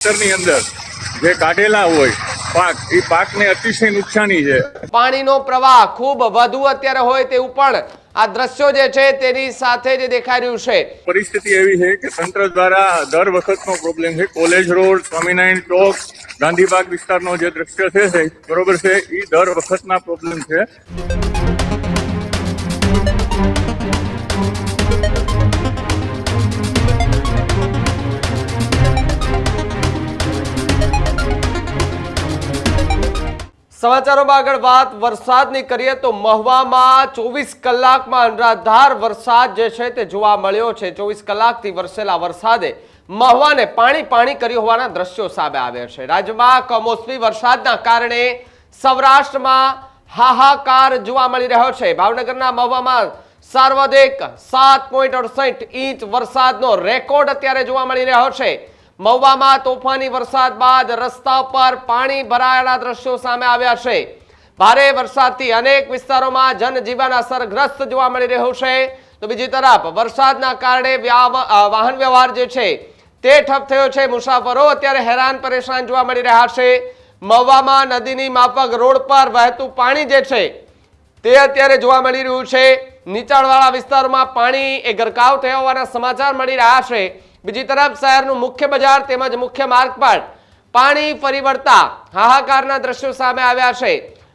ખેતરની અંદર જે કાઢેલા હોય પાક એ પાકને અતિશય નુકસાની છે. પાણીનો પ્રવાહ ખૂબ વધુ અત્યારે હોય તેવું પણ આ દ્રશ્યો જે છે તેની સાથે જે દેખાઈ રહ્યું છે. પરિસ્થિતિ એવી છે કે તંત્ર દ્વારા દર વખતનો પ્રોબ્લેમ છે. કોલેજ રોડ સ્વામિનારાયણ ચોક ગાંધીબાગ વિસ્તારનો જે દ્રશ્ય છે છે બરોબર છે એ દર વખતના પ્રોબ્લેમ છે. સમાચારોમાં આગળ વાત, વરસાદની કરીએ તો મહવામાં ચોવીસ કલાકમાં અનરાધાર વરસાદ જે છે તે જોવા મળ્યો છે. ચોવીસ કલાકથી વરસેલા વરસાદે મહવાને પાણી પાણી કર્યું હોવાના દ્રશ્યો સામે આવ્યા છે. રાજ્યમાં કમોસમી વરસાદના કારણે સૌરાષ્ટ્રમાં હાહાકાર જોવા મળી રહ્યો છે. ભાવનગરના મહવામાં સર્વાધિક સાત પોઈન્ટ અડસઠ ઇંચ વરસાદનો રેકોર્ડ અત્યારે જોવા મળી રહ્યો છે. મહુવામાં તોફાની વરસાદ બાદ રસ્તા પર પાણી ભરાયેલા દ્રશ્યો સામે આવ્યા છે. ભારે વરસાદથી અનેક વિસ્તારોમાં જનજીવન અસરગ્રસ્ત જોવા મળી રહ્યું છે. તો બીજી તરફ, વરસાદના કારણે વાહન વ્યવહાર જે છે તે ઠપ થયો છે. મુસાફરો અત્યારે હેરાન પરેશાન જોવા મળી રહ્યા છે. મહુવામાં નદીની માફક રોડ પર વહેતું પાણી જે છે તે અત્યારે જોવા મળી રહ્યું છે. નીચાણવાળા વિસ્તારોમાં પાણી એ ગરકાવ થયા હોવાના સમાચાર મળી રહ્યા છે. બીજી તરફ શહેરનું મુખ્ય બજાર તેમજ મુખ્ય માર્ગ પર પાણી ફરી વળતા હાહાકારના દ્રશ્યો સામે આવ્યા છે.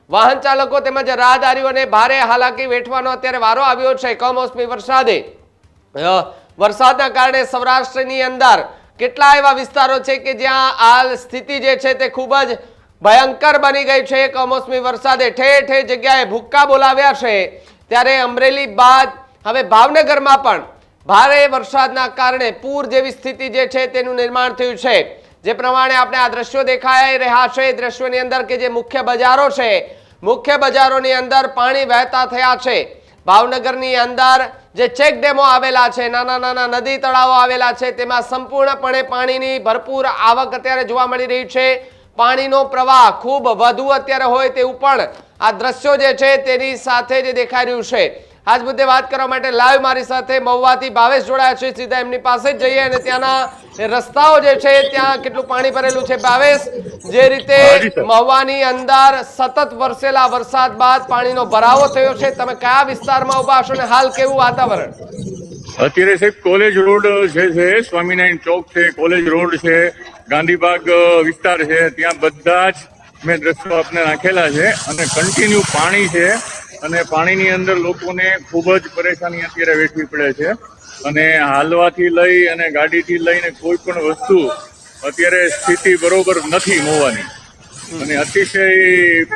વાહન ચાલકો તેમજ રાહદારીઓને ભારે હાલાકી વેઠવાનો અત્યારે વારો આવ્યો છે. કમોસમી વરસાદે. વરસાદના કારણે સૌરાષ્ટ્રની અંદર કેટલા એવા વિસ્તારો છે કે જ્યાં હાલ સ્થિતિ જે છે તે ખૂબ જ ભયંકર બની ગઈ છે. કમોસમી વરસાદે ઠેર ઠેર જગ્યાએ ભૂક્કા બોલાવ્યા છે. ત્યારે અમરેલી બાદ હવે ભાવનગરમાં પણ ભારે વરસાદના કારણે પૂર જેવી સ્થિતિ જે છે તેનું નિર્માણ થયું છે. જે પ્રમાણે આપણે આ દ્રશ્યો દેખાઈ રહ્યા છે. એ દ્રશ્યોની અંદર કે જે મુખ્ય બજારો છે, મુખ્ય બજારોની અંદર પાણી વહેતા થયા છે. ભાવનગરની અંદર જે ચેક ડેમો આવેલા છે, નાના નાના નદી તળાવો આવેલા છે, તેમાં સંપૂર્ણપણે પાણીની ભરપૂર આવક અત્યારે જોવા મળી રહી છે. પાણીનો પ્રવાહ ખૂબ વધુ અત્યારે હોય તેવું પણ આ દ્રશ્યો જે છે તેની સાથે જે દેખાઈ રહ્યું છે. આજ મુદ્દે વાત કરવા માટે લાઈવ મારી સાથે મહુવાથી ભાવેશ જોડાયા છે. સીધા એમની પાસે જ જઈએ અને ત્યાંના રસ્તાઓ જે છે ત્યાં કેટલું પાણી ભરેલું છે ભાવેશ? જે રીતે. મહુવાની અંદર સતત વરસેલા વરસાદ બાદ પાણીનો ભરાવો થયો છે. તમે કયા વિસ્તારમાં ઊભા છો અને હાલ કેવું વાતાવરણ? અત્યારે સાહેબ કોલેજ રોડ જે છે સ્વામિનારાયણ ચોક છે કોલેજ રોડ છે ગાંધીબાગ વિસ્તાર છે. ત્યાં બધા જ મેં દ્રશ્યો આપને રાખેલા છે અને કન્ટિન્યુ પાણી છે. અને પાણીની અંદર લોકોને ખૂબ જ પરેશાની અત્યારે વેઠવી પડે છે. અને હાલવાથી લઈ અને ગાડીથી લઈને કોઈ પણ વસ્તુ અત્યારે સ્થિતિ બરોબર નથી હોવાની. અને અતિશય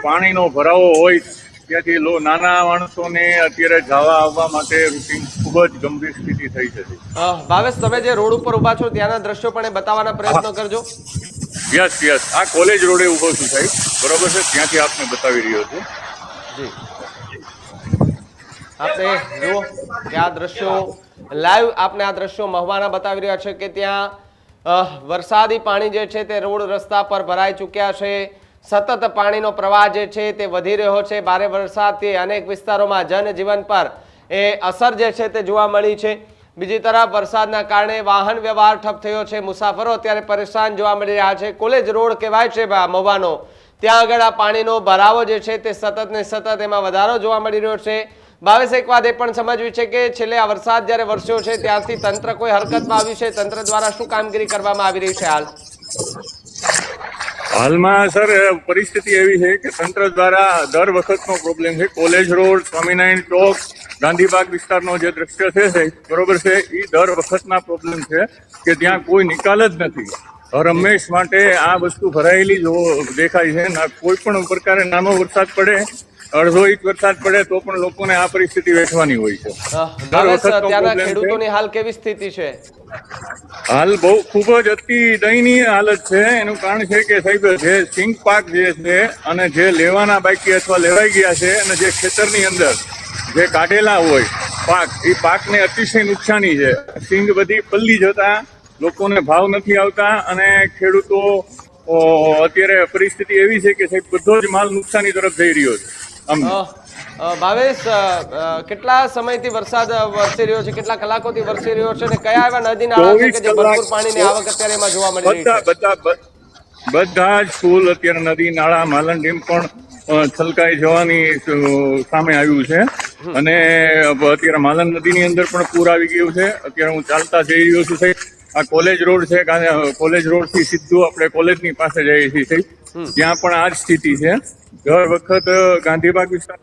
પાણીનો ભરાવો હોય ત્યાંથી લો નાના માણસોને અત્યારે જવા આવવા માટે રૂટીન ખૂબ જ ગંભીર સ્થિતિ થઈ છે ભાવેશ તમે જે રોડ ઉપર ઊભા છો ત્યાંના દ્રશ્યો પણ બતાવવાના પ્રયત્નો કરજો. Yes yes. આ કોલેજ રોડે ઊભો છું સાહેબ. બરોબર છે? ત્યાંથી આપને બતાવી રહ્યો છું. જી. આપણે જુઓ કે આ દ્રશ્યો લાઈવ આપણે આ દ્રશ્યો મહવાના બતાવી રહ્યા છે કે ત્યાં વરસાદી પાણી જે છે તે રોડ રસ્તા પર ભરાઈ ચૂક્યા છે. સતત પાણીનો પ્રવાહ જે છે તે વધી રહ્યો છે. ભારે વરસાદથી અનેક વિસ્તારોમાં જનજીવન પર એ અસર જે છે તે જોવા મળી છે. બીજી તરફ વરસાદના કારણે વાહન વ્યવહાર ઠપ થયો છે. મુસાફરો અત્યારે પરેશાન જોવા મળી રહ્યા છે. કોલેજ રોડ કહેવાય છે મહુવાનો. ત્યાં આગળ આ પાણીનો ભરાવો જે છે તે સતત ને સતત એમાં વધારો જોવા મળી રહ્યો છે. ભાવેશ એક વાત એ પણ સમજવી છે કે છેલ્લે આ વરસાદ જ્યારે વરસ્યો છે, ત્યારથી તંત્ર કોઈ હરકતમાં આવ્યું છે? તંત્ર દ્વારા શું કામગીરી કરવામાં આવી રહી છે હાલ? હાલમાં સર પરિસ્થિતિ એવી છે કે તંત્ર દ્વારા દર વખતનો પ્રોબ્લેમ છે. કોલેજ રોડ સ્વામિનારાયણ ચોક, ગાંધીબાગ વિસ્તારનો જે દ્રશ્ય છે બરોબર છે. એ દર વખતના પ્રોબ્લેમ છે કે ત્યાં કોઈ નિકાલ જ નથી. હર માટે આ વસ્તુ ભરાયેલી જો દેખાય છે કોઈ પણ પ્રકારે નાનો વરસાદ પડે અડધો ઇંચ વરસાદ પડે તો પણ લોકોને આ પરિસ્થિતિ વેઠવાની હોય છે. ત્યાંના ખેડૂતોની હાલ કેવી સ્થિતિ છે? હાલ બહુ ખૂબ જ અતિ દયનીય હાલત છે. એનું કારણ છે કે સાહેબ જે સિંગ પાક જે છે અને જે લેવાના બાકી અથવા લેવાઈ ગયા છે અને જે ખેતરની અંદર જે કાઢેલા હોય પાક એ પાકને અતિશય નુકસાની છે. સિંગ બધી પલ્લી જતા લોકોને ભાવ નથી આવતા અને ખેડૂતો અત્યારે પરિસ્થિતિ એવી છે કે સાહેબ બધો જ માલ નુકસાની તરફ જઈ રહ્યો છે. ભાવેશ કેટલા સમયથી વરસાદ વરસી રહ્યો છે? કેટલા કલાકોથી વરસી રહ્યો છે? અને કયા એવા નદી નાળા છે કે જે ભરપૂર પાણીની આવક અત્યારે એમાં જોવા મળી રહી છે? બધા બધા જ પુલ અત્યારે નદી નાળા માલણ ડેમ પણ છલકાઈ જવાની સામે આવ્યું છે. અને અત્યારે માલણ નદીની અંદર પણ પૂર આવી ગયું છે. અત્યારે હું ચાલતા જઈ રહ્યો છું સાહેબ. આ કોલેજ રોડ છે કોલેજ રોડથી સીધું આપણે કોલેજની પાસે જઈએ છીએ ત્યાં પણ આ જ સ્થિતિ છે. દર વખત ગાંધીબાગ વિસ્તાર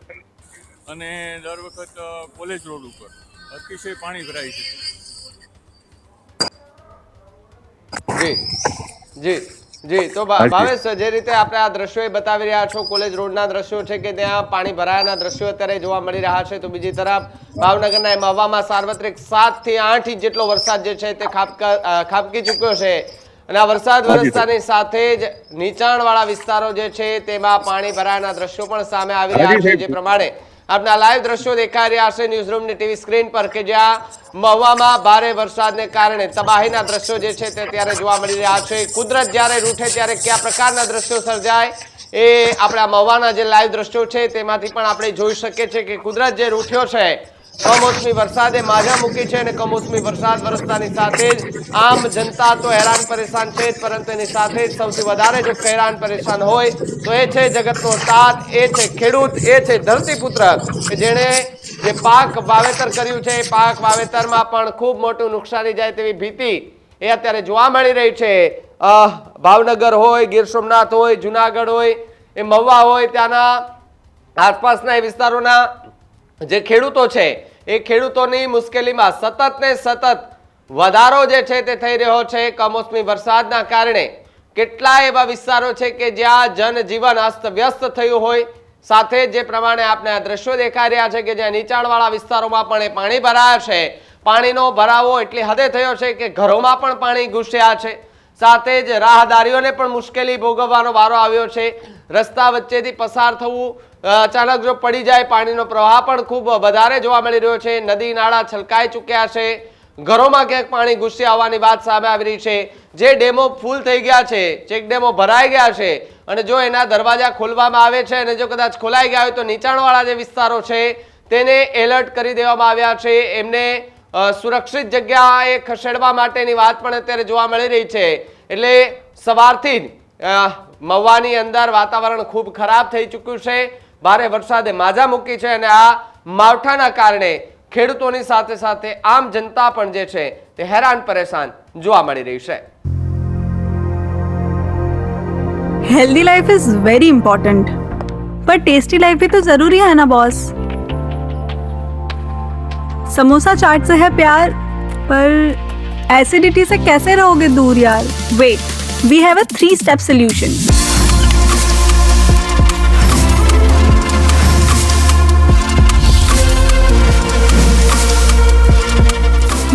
અને દર વખત કોલેજ રોડ ઉપર. અતિશય પાણી ભરાય છે. જી. જી. જી. તો ભાવેશ જે રીતે આપણે આ દ્રશ્યો બતાવી રહ્યા છો કોલેજ રોડના દ્રશ્યો છે કે ત્યાં પાણી ભરાયાના દ્રશ્યો અત્યારે જોવા મળી રહ્યા છે તો બીજી તરફ ભાવનગરના એ મહવામાં સાર્વત્રિક સાતથી આઠ ઇંચ જેટલો વરસાદ જે છે તે ખાબકા ખાબકી ચૂક્યો છે. અને આ વરસાદ વરસતાની સાથે જ નીચાણવાળા વિસ્તારો જે છે તેમાં પાણી ભરાયાના દ્રશ્યો પણ સામે આવી રહ્યા છે જે પ્રમાણે આપના લાઈવ દ્રશ્યો દેખાઈ રહ્યા છે ન્યૂઝ રૂમની ટીવી સ્ક્રીન પર કે જ્યાં મહુવામાં ભારે વરસાદને કારણે તબાહીના દ્રશ્યો જે છે તે ત્યારે જોવા મળી રહ્યા છે. કુદરત જ્યારે રૂઠે ત્યારે કયા પ્રકારના દ્રશ્યો સર્જાય એ આપણા મહુવાના જે લાઈવ દ્રશ્યો છે તેમાંથી પણ આપણે જોઈ શકીએ છીએ કે કુદરત જે રૂઠ્યો છે કમોસમી વરસાદે માજા મૂકી છે અને કમોસમી વરસાદ વરસતાની સાથે જ આમ જનતા તો હેરાન પરેશાન છે જ, પરંતુ એની સાથે જ સૌથી વધારે જો હેરાન પરેશાન હોય તો એ છે જગતનો સાથ, એ છે ખેડૂત, એ છે ધરતીપુત્ર, કે જેણે જે પાક વાવેતર કર્યું છે, એ પાક વાવેતરમાં પણ ખૂબ મોટું નુકસાની જાય તેવી ભીતિ એ અત્યારે જોવા મળી રહી છે. ભાવનગર હોય, ગીર સોમનાથ હોય, જુનાગઢ હોય, એ મહુવા હોય, ત્યાંના આસપાસના એ વિસ્તારોના જે ખેડૂતો છે, એ ખેડૂતોની મુશ્કેલીમાં સતત ને સતત વધારો જે છે તે થઈ રહ્યો છે. કમોસમી વરસાદના કારણે કેટલા એવા વિસ્તારો છે કે જ્યાં જનજીવન અસ્તવ્યસ્ત થયું હોય. સાથે જે પ્રમાણે આપણે આ દ્રશ્યો દેખાઈ રહ્યા છે કે જ્યાં નીચાણવાળા વિસ્તારોમાં પણ એ પાણી ભરાયા છે. પાણીનો ભરાવો એટલી હદે થયો છે કે ઘરોમાં પણ પાણી ઘૂસ્યા છે. સાથે જ રાહદારીઓને પણ મુશ્કેલી ભોગવવાનો વારો આવ્યો છે. રસ્તા વચ્ચેથી પસાર થવું અચાનક જો પડી જાય પાણીનો પ્રવાહ પણ ખૂબ વધારે જોવા મળી રહ્યો છે. નદી નાળા છલકાઈ ચૂક્યા છે. ઘરોમાં ક્યાંક પાણી ઘૂસી આવવાની વાત સામે આવી રહી છે. જે ડેમો ફૂલ થઈ ગયા છે, ચેક ડેમો ભરાઈ ગયા છે અને જો એના દરવાજા ખોલવામાં આવે છે અને જો કદાચ ખોલાઈ ગયા હોય તો નીચાણવાળા જે વિસ્તારો છે તેને એલર્ટ કરી દેવામાં આવ્યા છે. એમને સુરક્ષિત જગ્યાએ ખસેડવા માટેની વાત પણ અત્યારે જોવા મળી રહી છે. એટલે સવારથી જ મહુવાની અંદર વાતાવરણ ખૂબ ખરાબ થઈ ચૂક્યું છે. ભારે વરસાદે માજા મૂકી છે અને આ માવઠાના કારણે ખેડૂતોની સાથે સાથે આમ જનતા પણ જે છે તે હેરાન પરેશાન જોવા મળી રહી છે healthy life is very important पर टेस्टी लाइफ भी तो जरूरी है ना बॉस समोसा चाट से है प्यार पर एसिडिटी से कैसे रहोगे दूर यार wait we have a three step solution